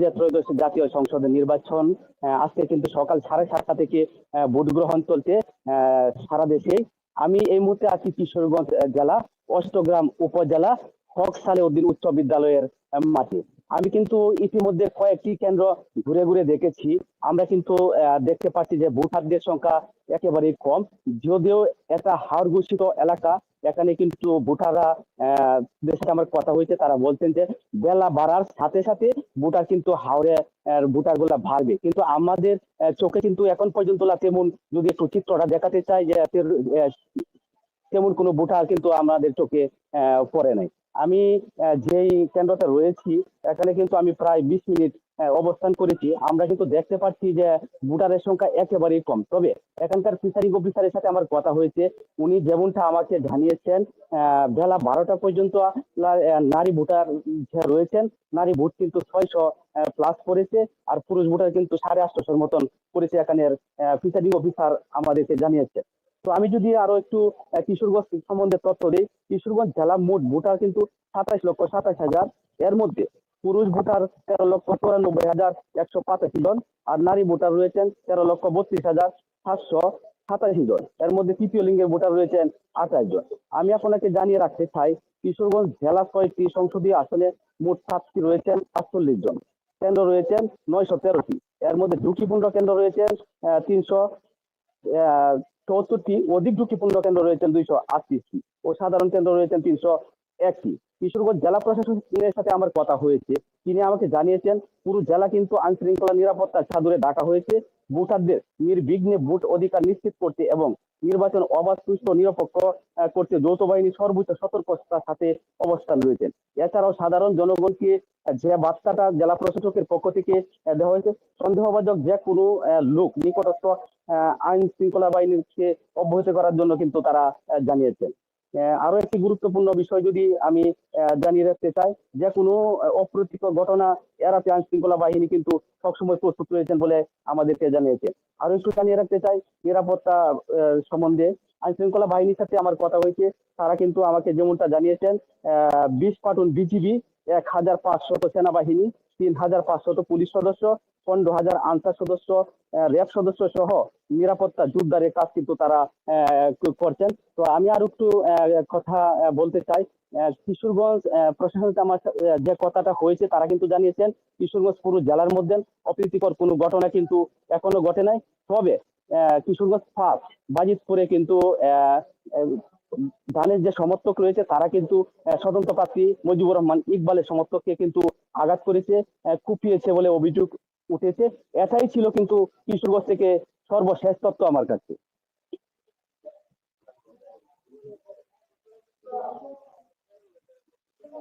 যে ত্রয়োদশ জাতীয় সংসদের নির্বাচন আজকে কিন্তু সকাল সাড়ে সাতটা থেকে ভোট গ্রহণ চলছে সারা দেশে। আমি এই মুহূর্তে আছি কিশোরগঞ্জ জেলা, অষ্টগ্রাম উপজেলা, হক সালে উদ্দিন উচ্চ বিদ্যালয়ের মাঠে। আমি কিন্তু ইতিমধ্যে কয়েকটি কেন্দ্র ঘুরে ঘুরে দেখেছি। আমরা কিন্তু দেখতে পাচ্ছি যে ভোটারদের সংখ্যা একেবারেই কম, যদিও এটা হাওড় ঘোষিত এলাকা এখানে কিন্তু ভোটাররা সাথে আমার কথা হয়েছে, তারা বলছেন যে বেলা বাড়ার সাথে সাথে ভোটার কিন্তু হাওড়ে ভোটারগুলা বাড়বে। কিন্তু আমাদের চোখে কিন্তু এখন পর্যন্ত তেমন যদি একটু চিত্রটা দেখাতে চাই যে তেমন কোনো ভোটার কিন্তু আমাদের চোখে পড়ে নাই। আমি যেই কেন্দ্রতে রয়েছি, এখানে কিন্তু আমি প্রায় বিশ মিনিট অবস্থান করেছি। আমরা কিন্তু দেখতে পাচ্ছি যে ভোটারের সংখ্যা একেবারেই কম। তবে এখানকার প্রিসাইডিং অফিসারের সাথে আমার কথা হয়েছে, উনি যেমনটা আমাকে জানিয়েছেন বেলা বারোটা পর্যন্ত নারী ভোটার রয়েছেন, নারী ভোট কিন্তু ছয়শো প্লাস করেছে, আর পুরুষ ভোটার কিন্তু সাড়ে আটশোর মতন করেছে এখানের প্রিসাইডিং অফিসার আমাদেরকে জানিয়েছে। তো আমি যদি আরও একটু কিশোরগঞ্জ সম্বন্ধে তথ্য দিই, কিশোরগঞ্জ জেলা মোট ভোটার কিন্তু সাতাশ লক্ষ সাতাশ হাজার। এর মধ্যে পুরুষ ভোটার তেরো লক্ষ চুরানব্বই হাজার একশো পঁচাশি জন আর নারী ভোটার রয়েছেন তেরো লক্ষ বত্রিশ হাজার সাতশো সাতাশি জন। এর মধ্যে তৃতীয় লিঙ্গের ভোটার রয়েছেন আঠাশ জন। আমি আপনাকে জানিয়ে রাখতে চাই, কিশোরগঞ্জ জেলা ছয়টি সংসদীয় আসনে মোট সাতটি রয়েছেন আটচল্লিশ জন। কেন্দ্র রয়েছেন নয়শো তেরোটি। এর মধ্যে ঝুঁকিপূর্ণ কেন্দ্র রয়েছেন তিনশো চৌত্তরটি। অধিক ঝুঁকিপূর্ণ কেন্দ্র রয়েছেন দুইশো আটত্রিশটি। ও সাধারণ কেন্দ্র রয়েছেন তিনশো একটি। কিশোরগঞ্জ জেলা প্রশাসনের সাথে আমার কথা হয়েছে। তিনি আমাকে জানিয়েছেন, পুরো জেলা কিন্তু আইন শৃঙ্খলা নিরাপত্তার চাদরে ডাকা হয়েছে। ভোটারদের নির্বিঘ্নে ভোট অধিকার নিশ্চিত করতে এবং নির্বাচন অবাধ সুষ্ঠু নিরপেক্ষ করতে যৌথ বাহিনী সর্বোচ্চ সতর্কতার সাথে অবস্থান রয়েছেন। এছাড়াও সাধারণ জনগণকে যে বার্তাটা জেলা প্রশাসকের পক্ষ থেকে দেওয়া হয়েছে সন্দেহভাজন যে কোনো লোক নিকটস্থ আইন শৃঙ্খলা বাহিনীকে অব্যাহত করার জন্য কিন্তু তারা জানিয়েছেন। আরও একটি গুরুত্বপূর্ণ বিষয় যদি আমি জানিয়ে রাখতে চাই, যে কোনো অপ্রীতিকর ঘটনা এড়াতে আইন শৃঙ্খলা বাহিনী কিন্তু সবসময় প্রস্তুত রয়েছেন বলে আমাদেরকে জানিয়েছে। আরও একটু জানিয়ে রাখতে চাই, নিরাপত্তা সম্বন্ধে। আইন শৃঙ্খলা বাহিনীর সাথে আমার কথা হয়েছে, তারা কিন্তু আমাকে যেমনটা জানিয়েছেন বিশ পাটুন বিজিবি, এক হাজার পাঁচশত সেনাবাহিনী, তিন হাজার পাঁচশত পুলিশ সদস্য, পনেরো হাজার আনসার সদস্য র্যাব সদস্য সহ নিরাপত্তা জোরদারের কাজ কিন্তু তারা করছেন। তো আমি আর একটু কথা বলতে চাই। কিশোরগঞ্জ সাথে আমার যে কথাটা হয়েছে তারা কিন্তু জানিয়েছেন, কিশোরগঞ্জ পুরো জেলার মধ্যে অপ্রীতিকর কোনো ঘটনা কিন্তু এখনও ঘটে নাই। তবে কিশোরগঞ্জ ফার্স্ট বাজিতপুরে কিন্তু ধানের যে সমর্থক রয়েছে তারা কিন্তু স্বতন্ত্র প্রার্থী মুজিবুর রহমান ইকবালের সমর্থককে কিন্তু আঘাত করেছে কুপিয়েছে বলে অভিযোগ উঠেছে। এটাই ছিল কিন্তু কিশোরগঞ্জ থেকে সর্বশেষ তত্ত্ব আমার কাছে।